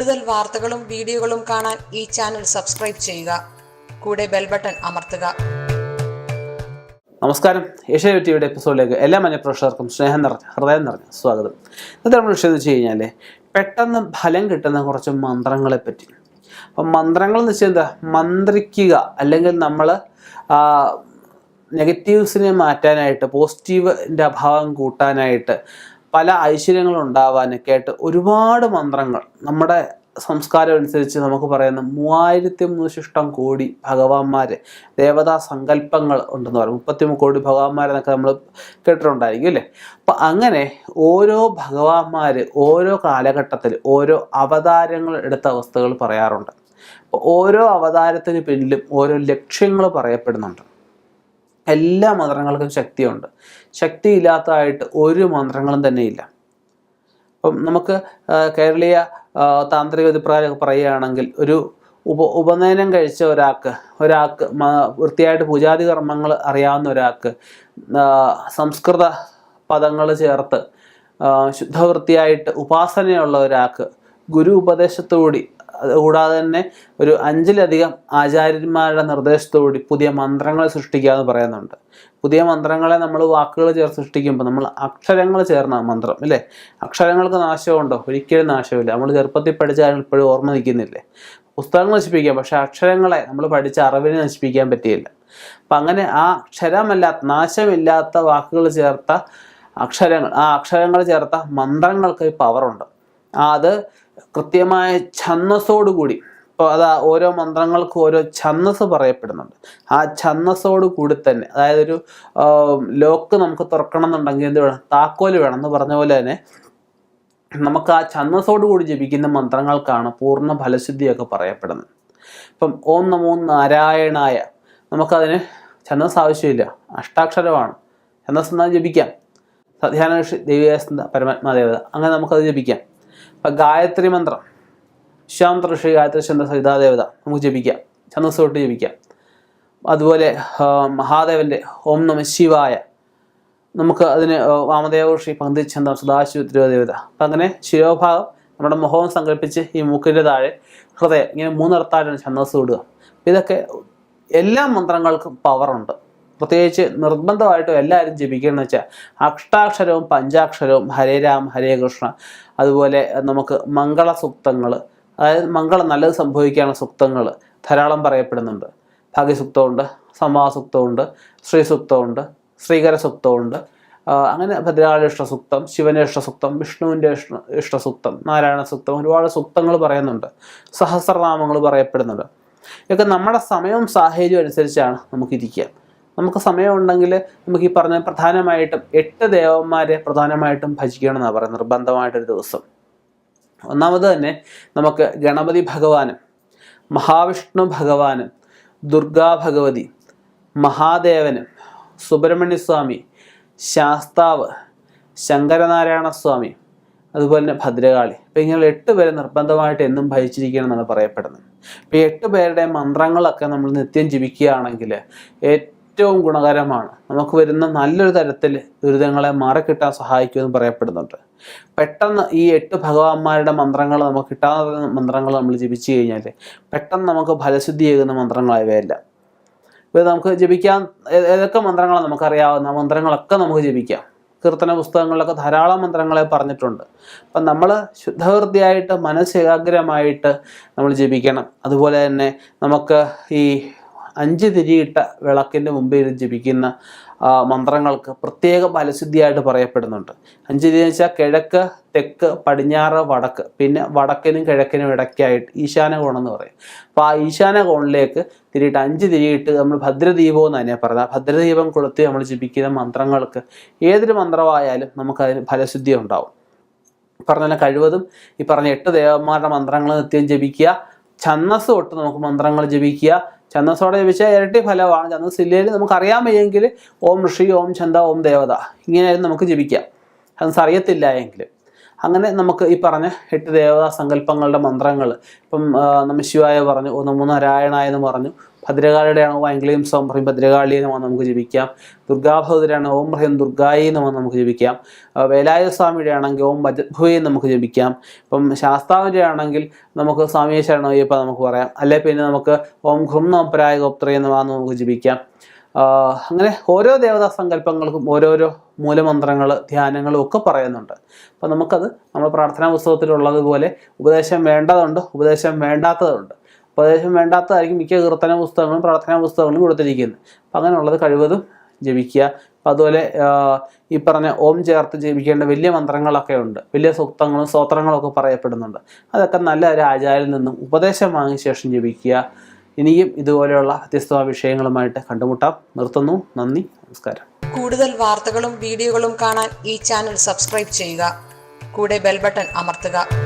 കൂടുതൽ വാർത്തകളും വീഡിയോകളും കാണാൻ ഈ ചാനൽ സബ്സ്ക്രൈബ് ചെയ്യുക. കൂടെ ബെൽ ബട്ടൺ അമർത്തുക. നമസ്കാരം. ഏഷ്യ ടിവിയുടെ എപ്പിസോഡിലേക്ക് എല്ലാ മനുഷ്യപ്രേക്ഷകർക്കും സ്നേഹം നിറഞ്ഞ ഹൃദയം നിറഞ്ഞ സ്വാഗതം. ഇന്നത്തെ നമ്മുടെ വിഷയം എന്ന് വെച്ച് കഴിഞ്ഞാൽ പെട്ടെന്ന് ഫലം കിട്ടുന്ന കുറച്ച് മന്ത്രങ്ങളെ പറ്റി. അപ്പം മന്ത്രങ്ങൾ എന്ന് വെച്ചാൽ എന്താ? മന്ത്രിക്കുക അല്ലെങ്കിൽ നമ്മൾ നെഗറ്റീവ്സിനെ മാറ്റാനായിട്ട് പോസിറ്റീവിന്റെ അഭാവം കൂട്ടാനായിട്ട് പല ഐശ്വര്യങ്ങളും ഉണ്ടാവാനൊക്കെ ആയിട്ട് ഒരുപാട് മന്ത്രങ്ങൾ നമ്മുടെ സംസ്കാരം അനുസരിച്ച് നമുക്ക് പറയുന്ന മൂവായിരത്തി മൂന്നിഷ്ടം കോടി ഭഗവാന്മാർ ദേവതാ സങ്കല്പങ്ങൾ ഉണ്ടെന്ന് പറയും. മുപ്പത്തി കോടി ഭഗവാന്മാരെന്നൊക്കെ നമ്മൾ കേട്ടിട്ടുണ്ടായിരിക്കും അല്ലേ? അപ്പം അങ്ങനെ ഓരോ ഭഗവാന്മാർ ഓരോ കാലഘട്ടത്തിൽ ഓരോ അവതാരങ്ങൾ എടുത്ത അവസ്ഥകൾ പറയാറുണ്ട്. അപ്പോൾ ഓരോ അവതാരത്തിന് പിന്നിലും ഓരോ ലക്ഷ്യങ്ങൾ പറയപ്പെടുന്നുണ്ട്. എല്ലാ മന്ത്രങ്ങൾക്കും ശക്തിയുണ്ട്. ശക്തി ഇല്ലാത്തതായിട്ട് ഒരു മന്ത്രങ്ങളും തന്നെ ഇല്ല. അപ്പം നമുക്ക് കേരളീയ താന്ത്രിക വിധിപ്രകാരം പറയുകയാണെങ്കിൽ ഒരു ഉപ ഉപനയനം കഴിച്ച ഒരാൾക്ക് ഒരാൾക്ക് വൃത്തിയായിട്ട് പൂജാതി കർമ്മങ്ങൾ അറിയാവുന്ന ഒരാൾക്ക് സംസ്കൃത പദങ്ങൾ ചേർത്ത് ശുദ്ധവൃത്തിയായിട്ട് ഉപാസനയുള്ള ഒരാൾക്ക് ഗുരു ഉപദേശത്തോടി അത് കൂടാതെ തന്നെ ഒരു അഞ്ചിലധികം ആചാര്യന്മാരുടെ നിർദ്ദേശത്തോടി പുതിയ മന്ത്രങ്ങൾ സൃഷ്ടിക്കുക എന്ന് പറയുന്നുണ്ട്. പുതിയ മന്ത്രങ്ങളെ നമ്മൾ വാക്കുകൾ ചേർത്ത് സൃഷ്ടിക്കുമ്പോൾ നമ്മൾ അക്ഷരങ്ങൾ ചേർന്ന മന്ത്രം അല്ലേ? അക്ഷരങ്ങൾക്ക് നാശമുണ്ടോ? ഒരിക്കലും നാശമില്ല. നമ്മൾ ചെറുപ്പത്തിൽ പഠിച്ച കാര്യങ്ങൾ ഇപ്പോഴും ഓർമ്മ നിൽക്കുന്നില്ലേ? പുസ്തകങ്ങൾ നശിപ്പിക്കാം പക്ഷെ അക്ഷരങ്ങളെ നമ്മൾ പഠിച്ച അറിവിനെ നശിപ്പിക്കാൻ പറ്റിയില്ല. അപ്പം അങ്ങനെ ആ അക്ഷരമല്ലാത്ത നാശമില്ലാത്ത വാക്കുകൾ ചേർത്ത അക്ഷരങ്ങൾ ആ അക്ഷരങ്ങൾ ചേർത്ത മന്ത്രങ്ങൾക്ക് പവറുണ്ട് അത് കൃത്യമായ ഛന്നസോടുകൂടി ഇപ്പോൾ അത് ഓരോ മന്ത്രങ്ങൾക്കും ഓരോ ഛന്നസ് പറയപ്പെടുന്നുണ്ട്. ആ ഛന്നസോട് കൂടി തന്നെ അതായത് ഒരു ലോക്ക് നമുക്ക് തുറക്കണം എന്നുണ്ടെങ്കിൽ എന്ത് വേണം? താക്കോൽ വേണം. എന്ന് പറഞ്ഞ പോലെ തന്നെ നമുക്ക് ആ ഛന്നസോട് കൂടി ജപിക്കുന്ന മന്ത്രങ്ങൾക്കാണ് പൂർണ ഫലശുദ്ധിയൊക്കെ പറയപ്പെടുന്നത്. ഇപ്പം ഓം നമോ നാരായണായ നമുക്കതിന് ഛന്നസ് ആവശ്യമില്ല. അഷ്ടാക്ഷരമാണ്. ഛന്നസ് എന്നാൽ ജപിക്കാം. സധ്യാന ഋഷി ദേവിയാസ്ത പരമാത്മാ ദേവത അങ്ങനെ നമുക്കത് ജപിക്കാം. ഇപ്പം ഗായത്രി മന്ത്രം. ശ്യാം തൃഷി ഗായത്രി ചന്ദ്ര സഹിതാദേവത നമുക്ക് ജപിക്കാം. ചന്ദ്രസ് തൊട്ട് ജപിക്കാം. അതുപോലെ മഹാദേവന്റെ ഓം നമ ശിവായ. നമുക്ക് അതിന് വാമദേവ ഋഷി പങ്ക്തിച്ഛന്തം സദാശിവ തിരുവദേവത അപ്പം അങ്ങനെ ശിരോഭാഗം നമ്മുടെ മുഖവും സങ്കല്പിച്ച് ഈ മൂക്കിന്റെ താഴെ ഹൃദയം ഇങ്ങനെ മൂന്നിടത്തായിട്ടാണ് ഛന്ദസ് വിടുക ഇതൊക്കെ എല്ലാ മന്ത്രങ്ങൾക്കും പവറുണ്ട് പ്രത്യേകിച്ച് നിർബന്ധമായിട്ടും എല്ലാവരും ജപിക്കണമെന്ന് വെച്ചാൽ അഷ്ടാക്ഷരവും പഞ്ചാക്ഷരവും ഹരേ രാം ഹരേ കൃഷ്ണ. അതുപോലെ നമുക്ക് മംഗള സൂക്തങ്ങൾ അതായത് മംഗളം നല്ലത് സംഭവിക്കാനുള്ള സൂക്തങ്ങൾ ധാരാളം പറയപ്പെടുന്നുണ്ട്. ഭാഗ്യസൂക്തമുണ്ട് സമാസൂക്തമുണ്ട് ശ്രീസൂക്തമുണ്ട് ശ്രീകര സൂക്തമുണ്ട് ആ, അങ്ങനെ ഭദ്രാളി ഇഷ്ടസൂക്തം ശിവന്റെ ഇഷ്ടസൂക്തം വിഷ്ണുവിന്റെ ഇഷ്ട ഇഷ്ടസൂക്തം നാരായണ സൂക്തം ഒരുപാട് സൂക്തങ്ങൾ പറയുന്നുണ്ട്. സഹസ്രനാമങ്ങൾ പറയപ്പെടുന്നുണ്ട്. ഇതൊക്കെ നമ്മുടെ സമയവും സാഹചര്യവും അനുസരിച്ചാണ് നമുക്കിരിക്കുക. നമുക്ക് സമയമുണ്ടെങ്കിൽ നമുക്ക് ഈ പറഞ്ഞ പ്രധാനമായിട്ടും എട്ട് ദേവന്മാരെ പ്രധാനമായിട്ടും ഭജിക്കണം എന്നാണ് പറയുന്നത് നിർബന്ധമായിട്ടൊരു ദിവസം. ഒന്നാമത് തന്നെ നമുക്ക് ഗണപതി ഭഗവാനും മഹാവിഷ്ണു ഭഗവാനും ദുർഗാ ഭഗവതി മഹാദേവനും സുബ്രഹ്മണ്യ സ്വാമി ശാസ്താവ് ശങ്കരനാരായണ സ്വാമി അതുപോലെ തന്നെ ഭദ്രകാളി. അപ്പം ഇങ്ങനെ എട്ട് പേരെ നിർബന്ധമായിട്ട് എന്നും ഭജിച്ചിരിക്കണം എന്നാണ് പറയപ്പെടുന്നത് അപ്പം എട്ട് പേരുടെ മന്ത്രങ്ങളൊക്കെ നമ്മൾ നിത്യം ജപിക്കുകയാണെങ്കിൽ ഏറ്റവും ഗുണകരമാണ്. നമുക്ക് വരുന്ന നല്ലൊരു തരത്തിൽ ദുരിതങ്ങളെ മാറിക്കിട്ടാൻ സഹായിക്കുമെന്ന് പറയപ്പെടുന്നുണ്ട്. പെട്ടെന്ന് ഈ എട്ട് ഭഗവാന്മാരുടെ മന്ത്രങ്ങൾ നമുക്ക് കിട്ടാത്ത മന്ത്രങ്ങൾ നമ്മൾ ജപിച്ചു കഴിഞ്ഞാൽ പെട്ടെന്ന് നമുക്ക് ഫലശുദ്ധിയേകുന്ന മന്ത്രങ്ങളായവയല്ല. ഇത് നമുക്ക് ജപിക്കാൻ ഏതൊക്കെ മന്ത്രങ്ങളാണ് നമുക്കറിയാവുന്ന മന്ത്രങ്ങളൊക്കെ നമുക്ക് ജപിക്കാം. കീർത്തന പുസ്തകങ്ങളിലൊക്കെ ധാരാളം മന്ത്രങ്ങളെ പറഞ്ഞിട്ടുണ്ട്. അപ്പം നമ്മൾ ശുദ്ധവൃത്തിയായിട്ട് മനസ്സേകാഗ്രമായിട്ട് നമ്മൾ ജപിക്കണം. അതുപോലെ തന്നെ നമുക്ക് ഈ അഞ്ച് തിരിയിട്ട വിളക്കിന്റെ മുമ്പിൽ ജപിക്കുന്ന മന്ത്രങ്ങൾക്ക് പ്രത്യേക ഫലസിദ്ധിയായിട്ട് പറയപ്പെടുന്നുണ്ട്. അഞ്ച് തിരി വെച്ചാൽ കിഴക്ക് തെക്ക് പടിഞ്ഞാറ് വടക്ക്. പിന്നെ വടക്കിനും കിഴക്കിനും ഇടയ്ക്കായിട്ട് ഈശാന കോണെന്ന് പറയും. അപ്പോൾ ആ ഈശാന കോണിലേക്ക് തിരിയിട്ട് അഞ്ച് തിരിയിട്ട് നമ്മൾ ഭദ്രദീപം എന്ന് തന്നെ പറയുന്നത്. ഭദ്രദീപം കൊളുത്തി നമ്മൾ ജപിക്കുന്ന മന്ത്രങ്ങൾക്ക് ഏതൊരു മന്ത്രമായാലും നമുക്കതിന് ഫലസിദ്ധി ഉണ്ടാവും പറഞ്ഞ കഴിവതും ഈ പറഞ്ഞ എട്ട് ദേവന്മാരുടെ മന്ത്രങ്ങൾ നിത്യം ജപിക്കുക ഛന്നസ് തൊട്ട് നമുക്ക് മന്ത്രങ്ങൾ ജപിക്കുക. ഛന്നസോടെ ജപിച്ചാൽ ഇരട്ടി ഫലമാണ്. ഛന്നസ് ഇല്ലെങ്കിൽ നമുക്ക് അറിയാൻ വയ്യെങ്കിൽ ഓം ഋഷി ഓം ഛന്ദ ഓം ദേവത ഇങ്ങനെയായിരുന്നു നമുക്ക് ജപിക്കാം. ഛന്നസ് അറിയത്തില്ല എങ്കിൽ. അങ്ങനെ നമുക്ക് ഈ പറഞ്ഞ എട്ട് ദേവതാ സങ്കല്പങ്ങളുടെ മന്ത്രങ്ങൾ ഇപ്പം നമ്മ നമ ശിവായ പറഞ്ഞു ഒന്ന് മൂന്ന് നാരായണായ എന്ന് പറഞ്ഞു. ഭദ്രകാളിയുടെയാണ്? ഓം ഐംഗ്ലീം സോം ഹ്രീം ഭദ്രകാളി എന്ന് നമുക്ക് ജപിക്കാം ദുർഗാഭദ്രയാണ് ഓം ഹ്രീം ദുർഗായി എന്ന് നമുക്ക് ജപിക്കാം വേലായ സ്വാമിയുടെ ആണെങ്കിൽ ഓം ഭജഭുവി നമുക്ക് ജപിക്കാം ഇപ്പം ശാസ്താവിന്റെ ആണെങ്കിൽ നമുക്ക് സ്വാമിയെ ശരണയ്യപ്പ നമുക്ക് പറയാം. അല്ലെ പിന്നെ നമുക്ക് ഓം ഘൃം നോപ്പരായ ഗോപ്ത്രേ എന്ന് നമുക്ക് ജപിക്കാം അങ്ങനെ ഓരോ ദേവതാ സങ്കല്പങ്ങൾക്കും ഓരോരോ മൂലമന്ത്രങ്ങൾ ധ്യാനങ്ങളും ഒക്കെ പറയുന്നുണ്ട്. അപ്പം നമുക്കത് നമ്മൾ പ്രാർത്ഥനാ പുസ്തകത്തിലുള്ളതുപോലെ ഉപദേശം വേണ്ടതുണ്ട് ഉപദേശം വേണ്ടാത്തതുണ്ട്. ഉപദേശം വേണ്ടാത്തതായിരിക്കും മിക്ക കീർത്തന പുസ്തകങ്ങളും പ്രാർത്ഥനാ പുസ്തകങ്ങളും കൊടുത്തിരിക്കുന്നത്. അപ്പം അങ്ങനെയുള്ളത് കഴിവതും ജപിക്കുക. അതുപോലെ ഈ പറഞ്ഞ ഓം ചേർത്ത് ജപിക്കേണ്ട വലിയ മന്ത്രങ്ങളൊക്കെ ഉണ്ട്. വലിയ സൂക്തങ്ങളും സ്തോത്രങ്ങളൊക്കെ പറയപ്പെടുന്നുണ്ട്. അതൊക്കെ നല്ല ഒരു ആചാരിൽ നിന്നും ഉപദേശം വാങ്ങിയ ശേഷം ജപിക്കുക. ഇനിയും ഇതുപോലെയുള്ള വ്യത്യസ്തമായ വിഷയങ്ങളുമായിട്ട് കണ്ടുമുട്ടാം. നിർത്തുന്നു. നന്ദി. നമസ്കാരം. കൂടുതൽ വാർത്തകളും വീഡിയോകളും കാണാൻ ഈ ചാനൽ സബ്സ്ക്രൈബ് ചെയ്യുക. കൂടെ ബെൽബട്ടൺ അമർത്തുക.